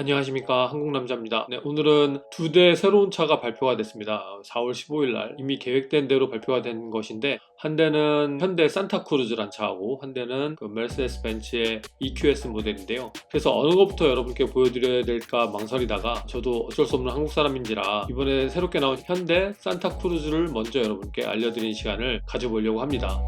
안녕하십니까 한국남자입니다. 네, 오늘은 두 대 새로운 차가 발표가 됐습니다. 4월 15일 날 이미 계획된 대로 발표가 된 것인데 한 대는 현대 산타크루즈란 차하고 한 대는 그 메르세데스 벤츠의 EQS 모델인데요. 그래서 어느 것부터 여러분께 보여드려야 될까 망설이다가 저도 어쩔 수 없는 한국 사람인지라 이번에 새롭게 나온 현대 산타크루즈를 먼저 여러분께 알려드리는 시간을 가져보려고 합니다.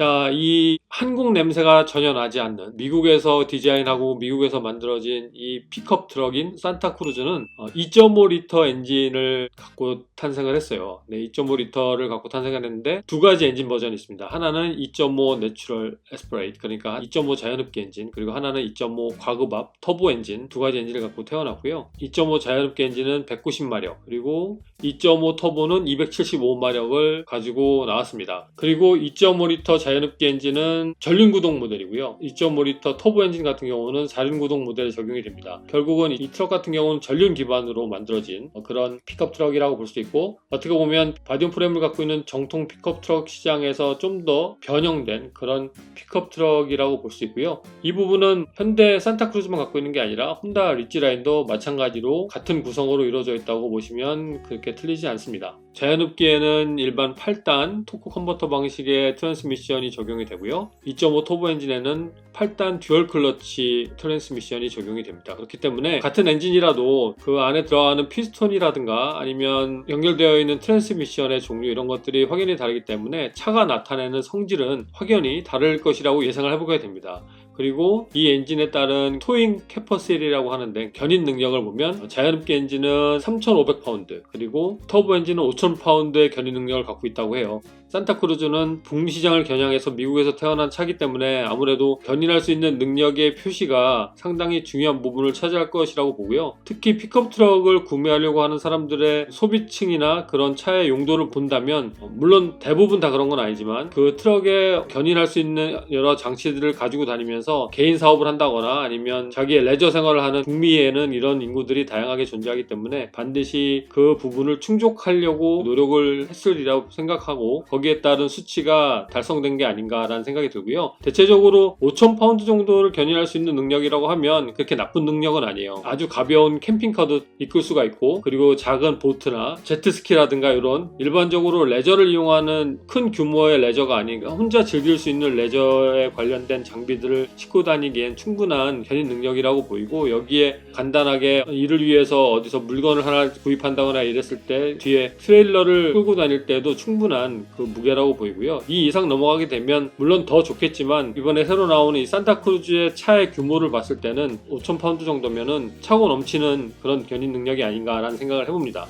자, 이 한국 냄새가 전혀 나지 않는 미국에서 디자인하고 미국에서 만들어진 이 픽업 트럭인 산타크루즈는 2.5리터 엔진을 갖고 탄생을 했어요. 네, 2.5리터를 갖고 탄생을 했는데 두 가지 엔진 버전이 있습니다. 하나는 2.5 내추럴 에스퍼레이트 그러니까 2.5 자연흡기 엔진 그리고 하나는 2.5 과급압 터보 엔진 두 가지 엔진을 갖고 태어났고요. 2.5 자연흡기 엔진은 190마력 그리고 2.5 터보는 275마력을 가지고 나왔습니다. 그리고 2.5리터 자연흡기 엔진은 전륜구동 모델이고요. 2.5리터 터보 엔진 같은 경우는 4륜구동 모델에 적용이 됩니다. 결국은 이 트럭 같은 경우는 전륜 기반으로 만들어진 그런 픽업 트럭이라고 볼 수 있고 어떻게 보면 바디온 프레임을 갖고 있는 정통 픽업 트럭 시장에서 좀 더 변형된 그런 픽업 트럭이라고 볼 수 있고요. 이 부분은 현대 산타크루즈만 갖고 있는 게 아니라 혼다 리치라인도 마찬가지로 같은 구성으로 이루어져 있다고 보시면 그렇게 틀리지 않습니다. 자연흡기에는 일반 8단 토크 컨버터 방식의 트랜스미션이 적용이 되고요. 2.5 터보 엔진에는 8단 듀얼 클러치 트랜스미션이 적용이 됩니다. 그렇기 때문에 같은 엔진이라도 그 안에 들어가는 피스톤이라든가 아니면 연결되어 있는 트랜스미션의 종류 이런 것들이 확연히 다르기 때문에 차가 나타내는 성질은 확연히 다를 것이라고 예상을 해보게 됩니다. 그리고 이 엔진에 따른 토잉 캐퍼시티라고 하는데 견인 능력을 보면 자연흡기 엔진은 3,500파운드 그리고 터보 엔진은 5,000파운드의 견인 능력을 갖고 있다고 해요. 산타크루즈는 북미 시장을 겨냥해서 미국에서 태어난 차기 때문에 아무래도 견인할 수 있는 능력의 표시가 상당히 중요한 부분을 차지할 것이라고 보고요. 특히 픽업 트럭을 구매하려고 하는 사람들의 소비층이나 그런 차의 용도를 본다면 물론 대부분 다 그런 건 아니지만 그 트럭에 견인할 수 있는 여러 장치들을 가지고 다니면서 개인 사업을 한다거나 아니면 자기의 레저 생활을 하는 북미에는 이런 인구들이 다양하게 존재하기 때문에 반드시 그 부분을 충족하려고 노력을 했으리라고 생각하고 거기에 따른 수치가 달성된 게 아닌가라는 생각이 들고요. 대체적으로 5,000파운드 정도를 견인할 수 있는 능력이라고 하면 그렇게 나쁜 능력은 아니에요. 아주 가벼운 캠핑카도 이끌 수가 있고 그리고 작은 보트나 제트스키라든가 이런 일반적으로 레저를 이용하는 큰 규모의 레저가 아닌 혼자 즐길 수 있는 레저에 관련된 장비들을 싣고 다니기엔 충분한 견인 능력이라고 보이고 여기에 간단하게 이를 위해서 어디서 물건을 하나 구입한다거나 이랬을 때 뒤에 트레일러를 끌고 다닐 때도 충분한 그 무게라고 보이고요. 이 이상 넘어가게 되면 물론 더 좋겠지만 이번에 새로 나오는 이 산타크루즈의 차의 규모를 봤을 때는 5,000파운드 정도면은 차고 넘치는 그런 견인 능력이 아닌가라는 생각을 해봅니다.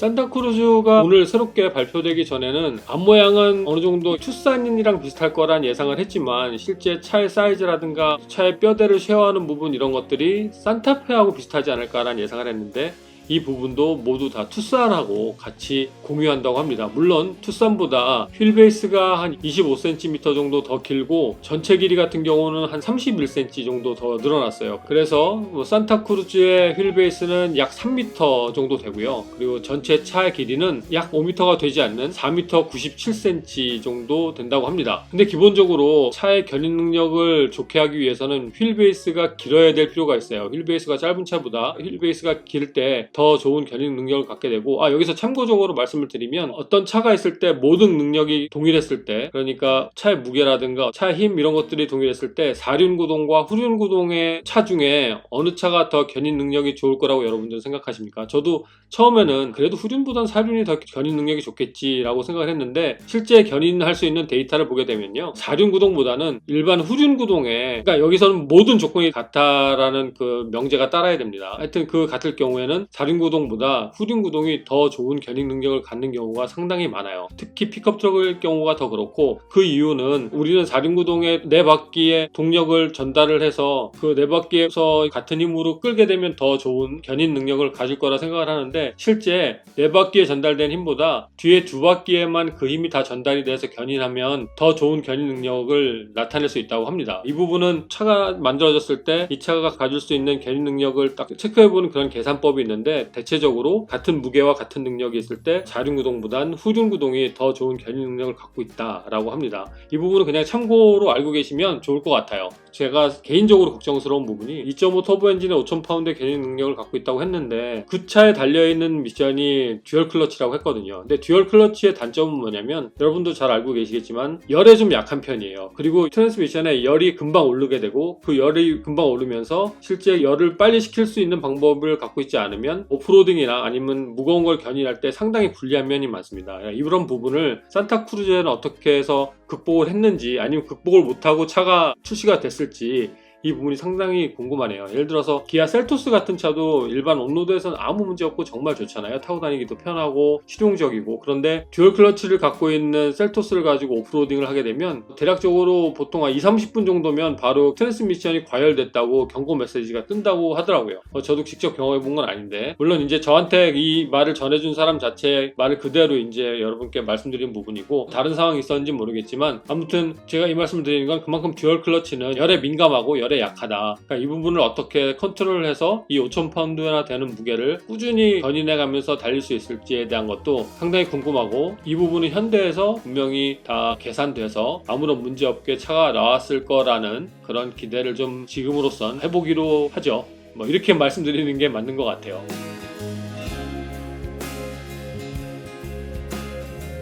산타크루즈가 오늘 새롭게 발표되기 전에는 앞모양은 어느 정도 투싼이랑 비슷할 거란 예상을 했지만 실제 차의 사이즈라든가 차의 뼈대를 쉐어하는 부분 이런 것들이 산타페하고 비슷하지 않을까라는 예상을 했는데 이 부분도 모두 다 투싼하고 같이 공유한다고 합니다. 물론 투싼보다 휠 베이스가 한 25cm 정도 더 길고 전체 길이 같은 경우는 한 31cm 정도 더 늘어났어요. 그래서 뭐 산타크루즈의 휠 베이스는 약 3m 정도 되고요. 그리고 전체 차의 길이는 약 5m가 되지 않는 4m 97cm 정도 된다고 합니다. 근데 기본적으로 차의 견인 능력을 좋게 하기 위해서는 휠 베이스가 길어야 될 필요가 있어요. 휠 베이스가 짧은 차보다 휠 베이스가 길 때 더 좋은 견인 능력을 갖게 되고 아 여기서 참고적으로 말씀을 드리면 어떤 차가 있을 때 모든 능력이 동일했을 때 그러니까 차의 무게라든가 차의 힘 이런 것들이 동일했을 때 4륜 구동과 후륜 구동의 차 중에 어느 차가 더 견인 능력이 좋을 거라고 여러분들은 생각하십니까? 저도 처음에는 그래도 후륜보단 4륜이 더 견인 능력이 좋겠지라고 생각을 했는데 실제 견인할 수 있는 데이터를 보게 되면요 4륜 구동보다는 일반 후륜 구동에 그러니까 여기서는 모든 조건이 같다라는 그 명제가 따라야 됩니다. 하여튼 그 같을 경우에는 자륜구동보다 후륜구동이 더 좋은 견인 능력을 갖는 경우가 상당히 많아요. 특히 픽업 트럭일 경우가 더 그렇고 그 이유는 우리는 자륜구동에 네 바퀴의 동력을 전달을 해서 그 네 바퀴에서 같은 힘으로 끌게 되면 더 좋은 견인 능력을 가질 거라 생각을 하는데 실제 네 바퀴에 전달된 힘보다 뒤에 두 바퀴에만 그 힘이 다 전달이 돼서 견인하면 더 좋은 견인 능력을 나타낼 수 있다고 합니다. 이 부분은 차가 만들어졌을 때 이 차가 가질 수 있는 견인 능력을 딱 체크해보는 그런 계산법이 있는데 대체적으로 같은 무게와 같은 능력이 있을 때 자륜구동보단 후륜구동이 더 좋은 견인 능력을 갖고 있다라고 합니다. 이 부분은 그냥 참고로 알고 계시면 좋을 것 같아요. 제가 개인적으로 걱정스러운 부분이 2.5 터보 엔진의 5,000파운드 견인 능력을 갖고 있다고 했는데 그 차에 달려있는 미션이 듀얼 클러치라고 했거든요. 근데 듀얼 클러치의 단점은 뭐냐면 여러분도 잘 알고 계시겠지만 열에 좀 약한 편이에요. 그리고 트랜스미션에 열이 금방 오르게 되고 그 열이 금방 오르면서 실제 열을 빨리 식힐 수 있는 방법을 갖고 있지 않으면 오프로딩이나 아니면 무거운 걸 견인할 때 상당히 불리한 면이 많습니다. 이런 부분을 산타크루즈에는 어떻게 해서 극복을 했는지 아니면 극복을 못하고 차가 출시가 됐을지 이 부분이 상당히 궁금하네요. 예를 들어서 기아 셀토스 같은 차도 일반 온로드에서는 아무 문제 없고 정말 좋잖아요. 타고 다니기도 편하고 실용적이고 그런데 듀얼 클러치를 갖고 있는 셀토스를 가지고 오프로딩을 하게 되면 대략적으로 보통 한 2, 30분 정도면 바로 트랜스미션이 과열됐다고 경고 메시지가 뜬다고 하더라고요. 어, 저도 직접 경험해 본 건 아닌데 물론 이제 저한테 이 말을 전해준 사람 자체 말을 그대로 이제 여러분께 말씀드린 부분이고 다른 상황이 있었는지 모르겠지만 아무튼 제가 이 말씀을 드리는 건 그만큼 듀얼 클러치는 열에 민감하고 열에 약하다. 그러니까 이 부분을 어떻게 컨트롤을 해서 이 5,000파운드나 되는 무게를 꾸준히 견인해 가면서 달릴 수 있을지에 대한 것도 상당히 궁금하고 이 부분은 현대에서 분명히 다 계산돼서 아무런 문제 없게 차가 나왔을 거라는 그런 기대를 좀 지금으로선 해보기로 하죠. 뭐 이렇게 말씀드리는 게 맞는 것 같아요.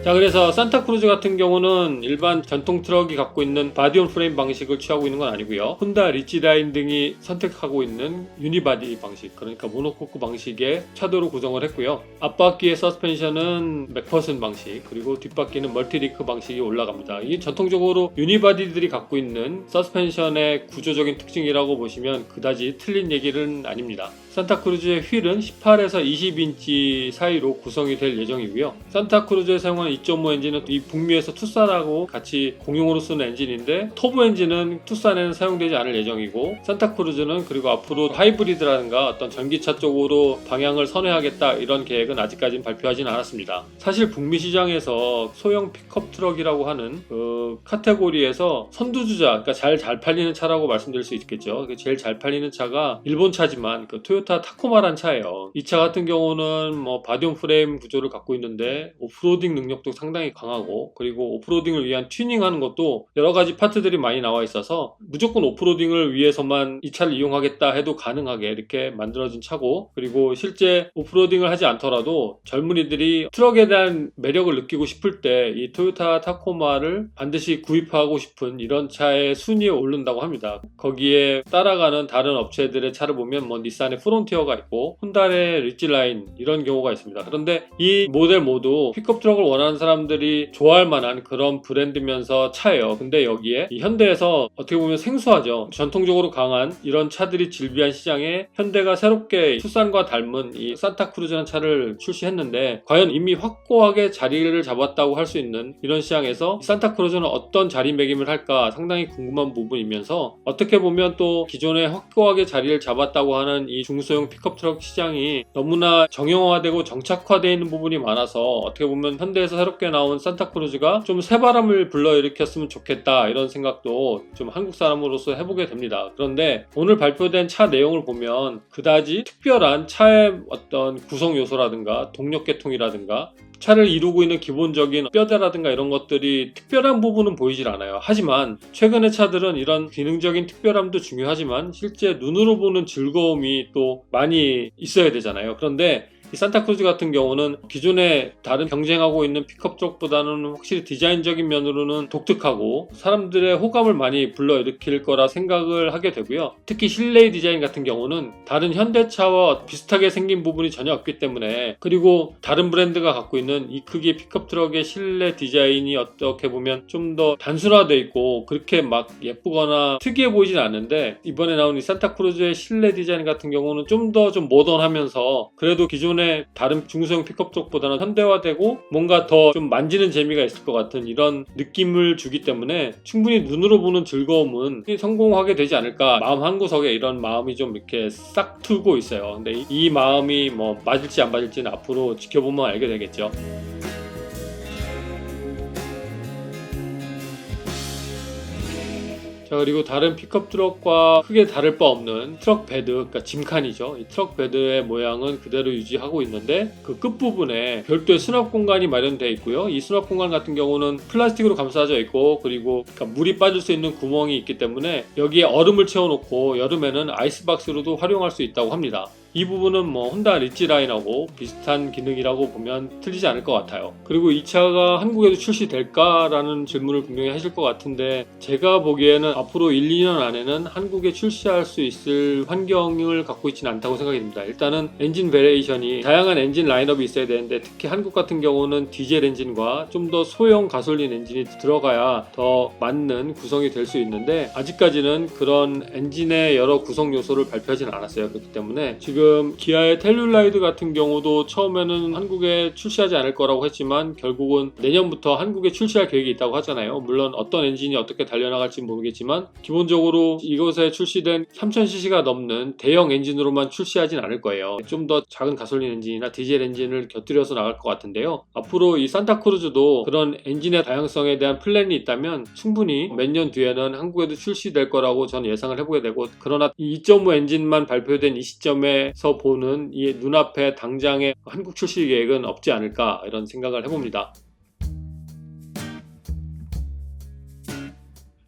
자 그래서 산타크루즈 같은 경우는 일반 전통 트럭이 갖고 있는 바디온 프레임 방식을 취하고 있는 건 아니고요. 혼다 리치라인 등이 선택하고 있는 유니바디 방식 그러니까 모노코크 방식의 차도로 구성을 했고요. 앞바퀴의 서스펜션은 맥퍼슨 방식 그리고 뒷바퀴는 멀티리크 방식이 올라갑니다. 이 전통적으로 유니바디들이 갖고 있는 서스펜션의 구조적인 특징이라고 보시면 그다지 틀린 얘기는 아닙니다 산타크루즈의 휠은 18에서 20인치 사이로 구성이 될 예정이고요. 산타크루즈에 사용한 2.5 엔진은 이 북미에서 투싼하고 같이 공용으로 쓰는 엔진인데 터보 엔진은 투싼에는 사용되지 않을 예정이고 산타크루즈는 그리고 앞으로 하이브리드라든가 어떤 전기차 쪽으로 방향을 선회하겠다 이런 계획은 아직까지는 발표하지는 않았습니다. 사실 북미 시장에서 소형 픽업 트럭이라고 하는 그 카테고리에서 선두주자, 그러니까 잘 잘 팔리는 차라고 말씀드릴 수 있겠죠. 그 제일 잘 팔리는 차가 일본 차지만 그 토요타 타코마란 차예요. 이 차 같은 경우는 뭐 바디온 프레임 구조를 갖고 있는데 오프로딩 능력도 상당히 강하고 그리고 오프로딩을 위한 튜닝하는 것도 여러 가지 파트들이 많이 나와 있어서 무조건 오프로딩을 위해서만 이 차를 이용하겠다 해도 가능하게 이렇게 만들어진 차고 그리고 실제 오프로딩을 하지 않더라도 젊은이들이 트럭에 대한 매력을 느끼고 싶을 때 이 토요타 타코마를 반드시 구입하고 싶은 이런 차의 순위에 오른다고 합니다. 거기에 따라가는 다른 업체들의 차를 보면 뭐 닛산의 프론티어가 있고 혼다의 리치라인 이런 경우가 있습니다. 그런데 이 모델 모두 픽업 트럭을 원하는 사람들이 좋아할 만한 그런 브랜드면서 차예요. 근데 여기에 이 현대에서 어떻게 보면 생소하죠. 전통적으로 강한 이런 차들이 질비한 시장에 현대가 새롭게 투싼과 닮은 이 산타크루즈라는 차를 출시했는데 과연 이미 확고하게 자리를 잡았다고 할 수 있는 이런 시장에서 산타크루즈는 어떤 자리매김을 할까 상당히 궁금한 부분이면서 어떻게 보면 또 기존에 확고하게 자리를 잡았다고 하는 이 중 소형 픽업 트럭 시장이 너무나 정형화되고 정착화되어 있는 부분이 많아서 어떻게 보면 현대에서 새롭게 나온 산타크루즈가 좀 새바람을 불러일으켰으면 좋겠다 이런 생각도 좀 한국 사람으로서 해보게 됩니다. 그런데 오늘 발표된 차 내용을 보면 그다지 특별한 차의 어떤 구성 요소라든가 동력 계통이라든가 차를 이루고 있는 기본적인 뼈대라든가 이런 것들이 특별한 부분은 보이질 않아요. 하지만 최근의 차들은 이런 기능적인 특별함도 중요하지만 실제 눈으로 보는 즐거움이 또 많이 있어야 되잖아요. 그런데 이 산타크루즈 같은 경우는 기존에 다른 경쟁하고 있는 픽업 트럭보다는 확실히 디자인적인 면으로는 독특하고 사람들의 호감을 많이 불러일으킬 거라 생각을 하게 되고요. 특히 실내 디자인 같은 경우는 다른 현대차와 비슷하게 생긴 부분이 전혀 없기 때문에 그리고 다른 브랜드가 갖고 있는 이 크기의 픽업 트럭의 실내 디자인이 어떻게 보면 좀 더 단순화되어 있고 그렇게 막 예쁘거나 특이해 보이진 않는데 이번에 나온 이 산타크루즈의 실내 디자인 같은 경우는 좀 더좀 모던하면서 그래도 기존 의 다른 중소형 픽업 트럭보다는 현대화되고 뭔가 더 좀 만지는 재미가 있을 것 같은 이런 느낌을 주기 때문에 충분히 눈으로 보는 즐거움은 성공하게 되지 않을까 마음 한구석에 이런 마음이 좀 이렇게 싹 트고 있어요. 근데 이, 이 마음이 뭐 맞을지 안 맞을지는 앞으로 지켜보면 알게 되겠죠. 자 그리고 다른 픽업 트럭과 크게 다를 바 없는 트럭 베드 그러니까 짐칸이죠. 이 트럭 베드의 모양은 그대로 유지하고 있는데 그 끝부분에 별도의 수납 공간이 마련되어 있고요. 이 수납 공간 같은 경우는 플라스틱으로 감싸져 있고 그리고 그러니까 물이 빠질 수 있는 구멍이 있기 때문에 여기에 얼음을 채워놓고 여름에는 아이스박스로도 활용할 수 있다고 합니다 이 부분은 뭐 혼다 리치 라인하고 비슷한 기능이라고 보면 틀리지 않을 것 같아요. 그리고 이 차가 한국에도 출시될까라는 질문을 분명히 하실 것 같은데 제가 보기에는 앞으로 1, 2년 안에는 한국에 출시할 수 있을 환경을 갖고 있지는 않다고 생각이 듭니다. 일단은 엔진 베레이션이 다양한 엔진 라인업이 있어야 되는데 특히 한국 같은 경우는 디젤 엔진과 좀 더 소형 가솔린 엔진이 들어가야 더 맞는 구성이 될 수 있는데 아직까지는 그런 엔진의 여러 구성 요소를 발표하지는 않았어요. 그렇기 때문에 지금 기아의 텔룰라이드 같은 경우도 처음에는 한국에 출시하지 않을 거라고 했지만 결국은 내년부터 한국에 출시할 계획이 있다고 하잖아요. 물론 어떤 엔진이 어떻게 달려나갈지 모르겠지만 기본적으로 이곳에 출시된 3000cc가 넘는 대형 엔진으로만 출시하진 않을 거예요. 좀 더 작은 가솔린 엔진이나 디젤 엔진을 곁들여서 나갈 것 같은데요. 앞으로 이 산타크루즈도 그런 엔진의 다양성에 대한 플랜이 있다면 충분히 몇 년 뒤에는 한국에도 출시될 거라고 저는 예상을 해보게 되고 그러나 이2.5 엔진만 발표된 이 시점에 서 보는 이 눈앞에 당장의 한국 출시 계획은 없지 않을까 이런 생각을 해봅니다.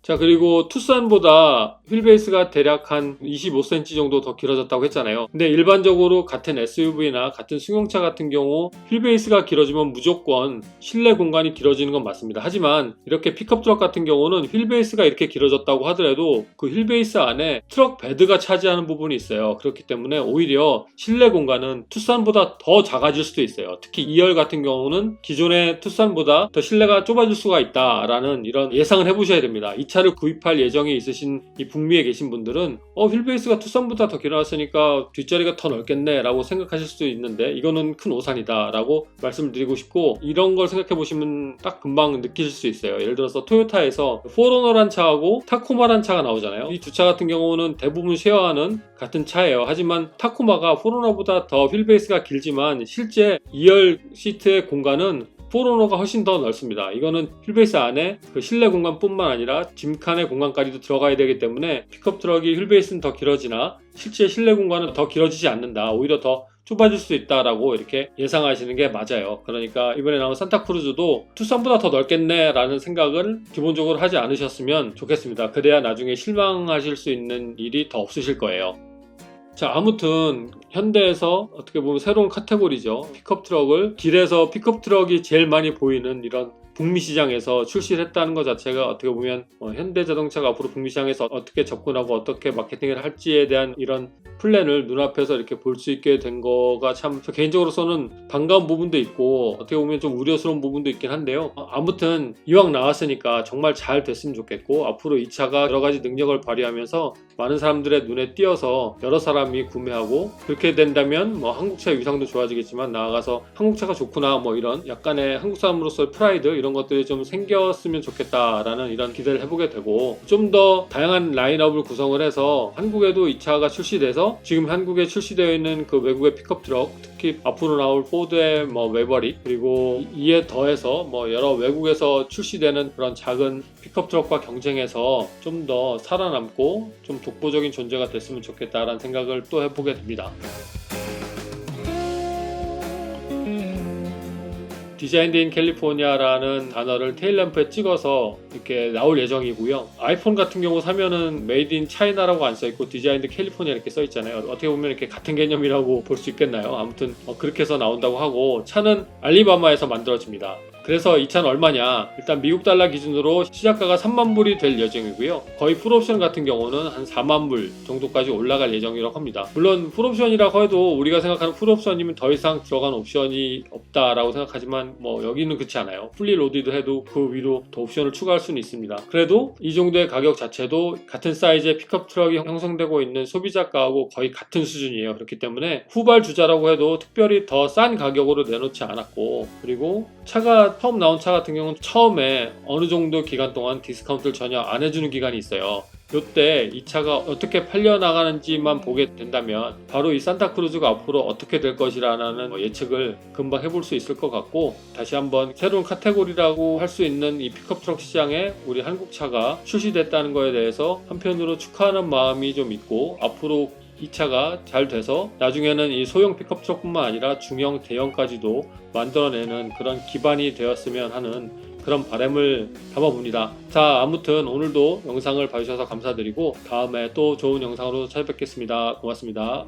자 그리고 투싼보다 휠베이스가 대략 한 25cm 정도 더 길어졌다고 했잖아요. 근데 일반적으로 같은 SUV나 같은 승용차 같은 경우 휠베이스가 길어지면 무조건 실내 공간이 길어지는 건 맞습니다. 하지만 이렇게 픽업 트럭 같은 경우는 휠베이스가 이렇게 길어졌다고 하더라도 그 휠베이스 안에 트럭 베드가 차지하는 부분이 있어요. 그렇기 때문에 오히려 실내 공간은 투싼보다 더 작아질 수도 있어요. 특히 2열 같은 경우는 기존의 투싼보다 더 실내가 좁아질 수가 있다라는 이런 예상을 해보셔야 됩니다. 이 차를 구입할 예정이 있으신 이 북미에 계신 분들은 어 휠베이스가 투싼보다 더 길어졌으니까 뒷자리가 더 넓겠네 라고 생각하실 수도 있는데 이거는 큰 오산이다 라고 말씀을 드리고 싶고 이런 걸 생각해 보시면 딱 금방 느끼실 수 있어요. 예를 들어서 토요타에서 포로너란 차하고 타코마란 차가 나오잖아요. 이 두 차 같은 경우는 대부분 쉐어하는 같은 차예요. 하지만 타코마가 포로너보다 더 휠베이스가 길지만 실제 2열 시트의 공간은 포로노가 훨씬 더 넓습니다. 이거는 휠베이스 안에 그 실내 공간뿐만 아니라 짐칸의 공간까지도 들어가야 되기 때문에 픽업 트럭이 휠베이스는 더 길어지나 실제 실내 공간은 더 길어지지 않는다. 오히려 더 좁아질 수 있다라고 이렇게 예상하시는 게 맞아요. 그러니까 이번에 나온 산타크루즈도 투싼보다 더 넓겠네 라는 생각을 기본적으로 하지 않으셨으면 좋겠습니다. 그래야 나중에 실망하실 수 있는 일이 더 없으실 거예요. 자, 아무튼 현대에서 어떻게 보면 새로운 카테고리죠. 픽업 트럭을 길에서 픽업 트럭이 제일 많이 보이는 이런 북미 시장에서 출시를 했다는 것 자체가 어떻게 보면 어, 현대 자동차가 앞으로 북미 시장에서 어떻게 접근하고 어떻게 마케팅을 할지에 대한 이런 플랜을 눈앞에서 이렇게 볼 수 있게 된 거가 참 개인적으로서는 반가운 부분도 있고 어떻게 보면 좀 우려스러운 부분도 있긴 한데요. 어, 아무튼 이왕 나왔으니까 정말 잘 됐으면 좋겠고 앞으로 이 차가 여러 가지 능력을 발휘하면서 많은 사람들의 눈에 띄어서 여러 사람이 구매하고 그렇게 된다면 뭐 한국차의 위상도 좋아지겠지만 나아가서 한국차가 좋구나 뭐 이런 약간의 한국 사람으로서의 프라이드 이런 것들이 좀 생겼으면 좋겠다라는 이런 기대를 해보게 되고 좀 더 다양한 라인업을 구성을 해서 한국에도 이 차가 출시돼서 지금 한국에 출시되어 있는 그 외국의 픽업 트럭 특히 앞으로 나올 포드의 뭐 웨버릭 그리고 이에 더해서 뭐 여러 외국에서 출시되는 그런 작은 픽업 트럭과 경쟁해서 좀 더 살아남고 좀 독보적인 존재가 됐으면 좋겠다라는 생각을 또 해보게 됩니다. 디자인드 인 캘리포니아라는 단어를 테일램프에 찍어서 이렇게 나올 예정이고요. 아이폰 같은 경우 사면은 메이드 인 차이나라고 안 써있고 디자인드 캘리포니아 이렇게 써있잖아요. 어떻게 보면 이렇게 같은 개념이라고 볼 수 있겠나요? 아무튼 어, 그렇게 해서 나온다고 하고 차는 알리바마에서 만들어집니다. 그래서 이 차는 얼마냐? 일단 미국 달러 기준으로 시작가가 3만 불이 될 예정이고요. 거의 풀옵션 같은 경우는 한 4만 불 정도까지 올라갈 예정이라고 합니다. 물론 풀옵션이라고 해도 우리가 생각하는 풀옵션이면 더 이상 들어간 옵션이 없다라고 생각하지만 뭐 여기는 그렇지 않아요. 풀리 로디드 해도 그 위로 더 옵션을 추가할 수는 있습니다. 그래도 이 정도의 가격 자체도 같은 사이즈의 픽업 트럭이 형성되고 있는 소비자가하고 거의 같은 수준이에요. 그렇기 때문에 후발 주자라고 해도 특별히 더 싼 가격으로 내놓지 않았고 그리고 차가 처음 나온 차 같은 경우는 처음에 어느 정도 기간 동안 디스카운트를 전혀 안 해주는 기간이 있어요. 이때 이 차가 어떻게 팔려 나가는지만 보게 된다면 바로 이 산타크루즈가 앞으로 어떻게 될 것이라는 뭐 예측을 금방 해볼 수 있을 것 같고 다시 한번 새로운 카테고리라고 할 수 있는 이 픽업 트럭 시장에 우리 한국 차가 출시됐다는 거에 대해서 한편으로 축하하는 마음이 좀 있고 앞으로 이 차가 잘 돼서 나중에는 이 소형 픽업 트럭뿐만 아니라 중형 대형까지도 만들어내는 그런 기반이 되었으면 하는 그런 바람을 담아봅니다. 자, 아무튼 오늘도 영상을 봐주셔서 감사드리고 다음에 또 좋은 영상으로 찾아뵙겠습니다. 고맙습니다.